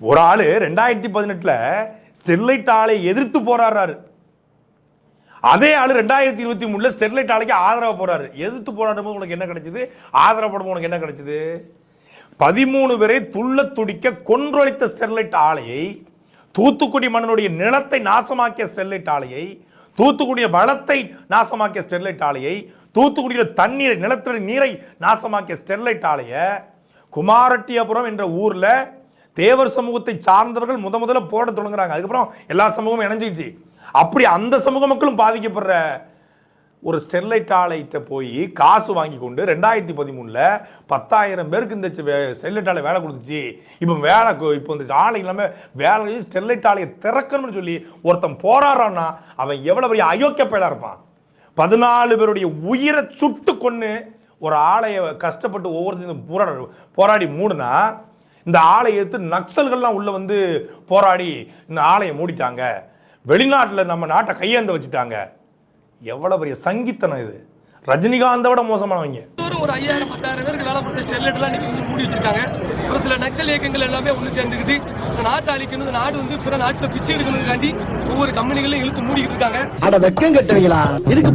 ஒரு ஆள் ரெண்டாயிரத்தி பதினெட்டில் ஸ்டெர்லைட் ஆலை எதிர்த்து போராடுறாரு. அதே ஆள் ரெண்டாயிரத்தி இருபத்தி மூணில் ஸ்டெர்லைட் ஆலைக்கு ஆதரவு போறாரு. எதிர்த்து போராடும் போது உனக்கு என்ன கிடைச்சது? ஆதரவு போடும் உனக்கு என்ன கிடைச்சது? பதிமூணு பேரை துள்ள துடிக்க கொன்றொழித்த ஸ்டெர்லைட் ஆலையை தூத்துக்குடி மன்னனுடைய நிலத்தை நாசமாக்கிய ஸ்டெர்லைட் ஆலையை தூத்துக்குடிய வளத்தை நாசமாக்கிய ஸ்டெர்லைட் ஆலையை தூத்துக்குடியில் தண்ணீரை நிலத்தடி நீரை நாசமாக்கிய ஸ்டெர்லைட் ஆலையை குமாரட்டியபுரம் என்ற ஊரில் தேவர் சமூகத்தை சார்ந்தவர்கள் முத முதல்ல போட தொடங்குறாங்க. அதுக்கப்புறம் எல்லா சமூகமும் இணைஞ்சிச்சு அப்படி அந்த சமூக மக்களும் பாதிக்கப்படுற ஒரு ஸ்டெர்லைட் ஆலைகிட்ட போய் காசு வாங்கி கொண்டு ரெண்டாயிரத்தி பதிமூணில் பத்தாயிரம் பேருக்கு இந்த ஸ்டெர்லைட் ஆலை வேலை கொடுத்துச்சு. இப்போ வேலை இப்போ இந்த ஆலை இல்லாமல் வேலை ஸ்டெர்லைட் ஆலையை திறக்கணும்னு சொல்லி ஒருத்தன் போராடுறான்னா அவன் எவ்வளோ பெரிய அயோக்கிய இருப்பான். பதினாலு பேருடைய உயிரை சுட்டு கொண்டு ஒரு ஆலையை கஷ்டப்பட்டு ஒவ்வொருத்தரும் போராட போராடி மூடுனா இந்த ஆலையை எடுத்து நக்சல்கள்லாம் உள்ள வந்து போராடி இந்த ஆலையை மூடிட்டாங்க. வெளிநாட்டில் நம்ம நாட்டை கையேந்த வச்சுட்டாங்க. எவ்வளவு பெரிய சங்கித்தனம் இது. ரஜினிகாந்தை விட மோசமானவங்க ஒரு ஐயாயிரம் பத்தாயிரம் பேருக்கு வேலை பார்த்த ஸ்டெர்லைட் எல்லாம் இன்னைக்கு வந்து மூடி வச்சிருக்காங்க. ஒரு சில நக்சல் இயக்கங்கள் எல்லாமே ஒன்று சேர்ந்துக்கிட்டு இந்த நாட்டை அழிக்கணும் இந்த நாடு வந்து பிற நாட்டுல பிச்சை எடுக்கணும்காண்டி ஒவ்வொரு கம்பெனிகளையும் இழுத்து மூடிக்கிட்டு இருக்காங்க. அட வெக்கம் கட்டுவீங்களா? இதுக்கு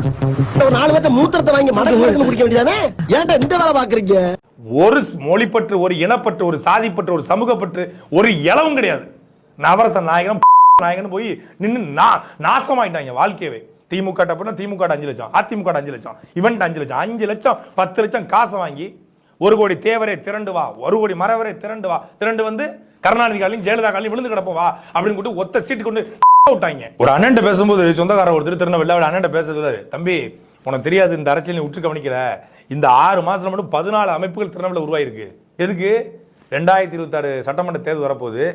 ஒரு நாலு பேர்த்த மூத்திரத்தை வாங்கி மடக்கு மடக்கு குடிக்க வேண்டியதானே? ஏன்டா இந்த வேலை பாக்குறீங்க ஒரு மொழிப்பற்று ஒரு இனப்பற்று ஒரு சாதிப்பற்று ஒரு சமூகப்பற்று ஒரு இளவும் கிடையாது. நவரச நாயகன் நாயகன் போய் நின்று நா நாசமாயிட்டாங்க வாழ்க்கையவே. திமுக அப்படின்னா திமுக அஞ்சு லட்சம் அதிமுக அஞ்சு லட்சம் இவன்ட்டு அஞ்சு லட்சம் அஞ்சு லட்சம் பத்து லட்சம் காசை வாங்கி ஒரு கோடி தேவரே திரண்டு வா ஒரு கோடி மரவரே திரண்டு வா திரண்டு வந்து கருணாநிதி காலையும் ஜெயலலிதா காலையும் விழுந்து கிடப்போம் வா அப்படின்னு கூட்டு ஒத்த சீட்டு கொண்டு விட்டாங்க. ஒரு அண்ணன் பேசும்போது சொந்தக்காரர் ஒருத்தர் திருநெல்வேலியில் அண்ணன் பேசுறாரு தம்பி உனக்கு தெரியாது இந்த அரசியல் நீ உற்று கவனிக்கல. இந்த ஆறு மாதத்தில் மட்டும் பதினாலு அமைப்புகள் திருநெல்வேலியில் உருவாயிருக்கு. எதுக்கு? ரெண்டாயிரத்தி இருபத்தாறு சட்டமன்ற தேர்தல் வரப்போகுது.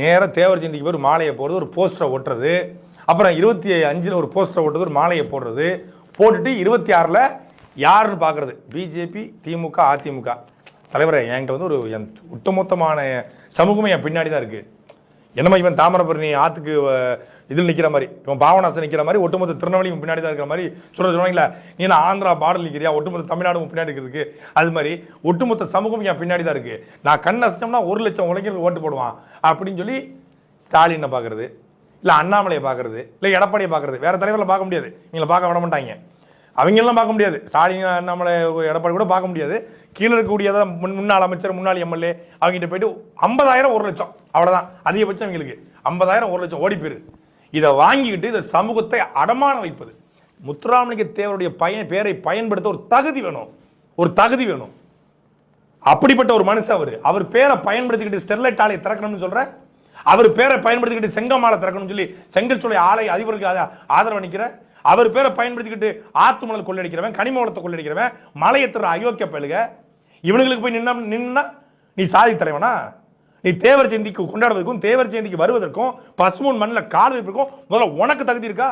நேராக தேவர் சிந்திக்கு போய் மாலையை போடுறது ஒரு போஸ்டரை ஒட்டுறது. அப்புறம் இருபத்தி அஞ்சில் ஒரு போஸ்டரை ஒட்டுறது ஒரு மாலையை போடுறது. போட்டுட்டு இருபத்தி ஆறில் யாருன்னு பார்க்குறது பிஜேபி திமுக அதிமுக. தலைவரை என்கிட்ட வந்து ஒரு என் ஒட்டுமொத்தமான சமூகமே என் பின்னாடி தான் இருக்குது என்னமோ இவன் தாமிரபரணி ஆத்துக்கு இதில் நிற்கிற மாதிரி இவன் பாவனாசம் நிற்கிற மாதிரி ஒட்டுமொத்த திருநெல்வேலி பின்னாடி தான் இருக்கிற மாதிரி சொல்ல சொல்லுவாங்களா நீ நான் ஆந்திரா பாடல் நிற்கிறியா ஒட்டுமொத்த தமிழ்நாடு பின்னாடி இருக்கிறதுக்கு அது மாதிரி ஒட்டுமொத்த சமூகம் என் பின்னாடி தான் இருக்குது நான் கண் அசிச்சோம்னா ஒரு லட்சம் உலகில் ஓட்டு போடுவான் அப்படின்னு சொல்லி ஸ்டாலினை பார்க்கறது இல்லை அண்ணாமலையை பார்க்குறது இல்லை எடப்பாடியை பார்க்கறது. வேறு தலைவரில் பார்க்க முடியாது. நீங்களை பார்க்க விட மாட்டாங்க. அவங்கெல்லாம் பார்க்க முடியாது. ஸ்டாலின் அண்ணாமலை எடப்பாடி கூட பார்க்க முடியாது. கீழே இருக்கக்கூடியதான் முன் முன்னாள் அமைச்சர் முன்னாள் எம்எல்ஏ அவங்ககிட்ட போயிட்டு ஐம்பதாயிரம் ஒரு லட்சம். அவ்வளோதான் அதிகபட்சம் எங்களுக்கு. ஐம்பதாயிரம் ஒரு லட்சம் ஓடி போயிரு. இதை வாங்கிக்கிட்டு இதை சமூகத்தை அடமான வைப்பது. முத்துராமலிங்க தேவருடைய பயன் பேரை பயன்படுத்த ஒரு தகுதி வேணும். ஒரு தகுதி வேணும். அப்படிப்பட்ட ஒரு மனுஷன் அவர். அவர் பேரை பயன்படுத்திக்கிட்டு ஸ்டெர்லைட் ஆலையை திறக்கணும்னு சொல்கிற அவர் பேரை பயன்படுத்திக்கிட்டு செங்கமாலை திறக்கணும்னு சொல்லி செங்கல் சோலை ஆலை அதிபருக்கு ஆதரவு அளிக்கிற? அவர் பேரை பயன்படுத்திக்கிட்டு ஆத்துமணல் கொள்ளடிக்கிறவன் கனிம வளத்தை கொள்ளடிக்கிறவன் மலையை திற அயோக்கிய பழுக இவனுங்களுக்கு போய் நின்னா நின்னா நீ சாதி தலைவனா? நீ தேவர் ஜெயந்திக்கு கொண்டாடுவதற்கும் தேவர் ஜெயந்திக்கு வருவதற்கும் பசுமூன் மண்ணில் கால் இருக்கும் முதல்ல உனக்கு தகுதி இருக்கா?